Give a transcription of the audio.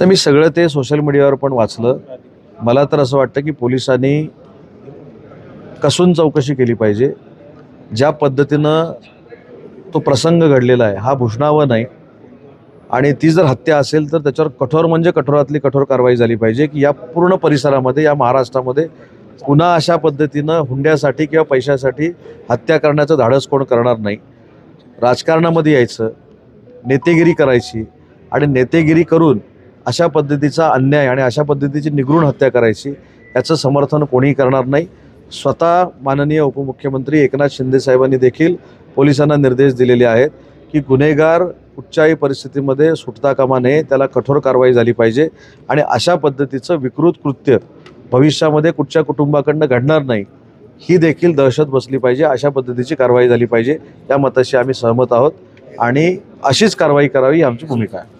तर मी सगळं ते सोशल मीडियावर पण वाचलं. मला तर असं वाटतं की पोलिसांनी कसून चौकशी केली पाहिजे. ज्या पद्धतीनं तो प्रसंग घडलेला आहे हा भूषणावं नाही. आणि ती जर हत्या असेल तर त्याच्यावर कठोर म्हणजे कठोरातली कठोर कारवाई झाली पाहिजे की या पूर्ण परिसरामध्ये या महाराष्ट्रामध्ये पुन्हा अशा पद्धतीनं हुंड्यासाठी किंवा पैशासाठी हत्या करण्याचं धाडस कोण करणार नाही. राजकारणामध्ये यायचं नेतेगिरी करायची आणि नेतेगिरी करून अशा पद्धतीचा अन्याय आणि अशा पद्धतीची निगृण हत्या करायची याचं समर्थन कोणीही करणार नाही. स्वतः माननीय उपमुख्यमंत्री एकनाथ शिंदे साहेबांनी देखील पोलिसांना निर्देश दिलेले आहेत की गुन्हेगार कुठच्याही परिस्थितीमध्ये सुटता कामा नये त्याला कठोर कारवाई झाली पाहिजे आणि अशा पद्धतीचं विकृत कृत्य भविष्यामध्ये कुठच्या कुटुंबाकडनं घडणार नाही ही देखील दहशत बसली पाहिजे. अशा पद्धतीची कारवाई झाली पाहिजे त्या मताशी आम्ही सहमत आहोत आणि अशीच कारवाई करावी ही आमची भूमिका आहे.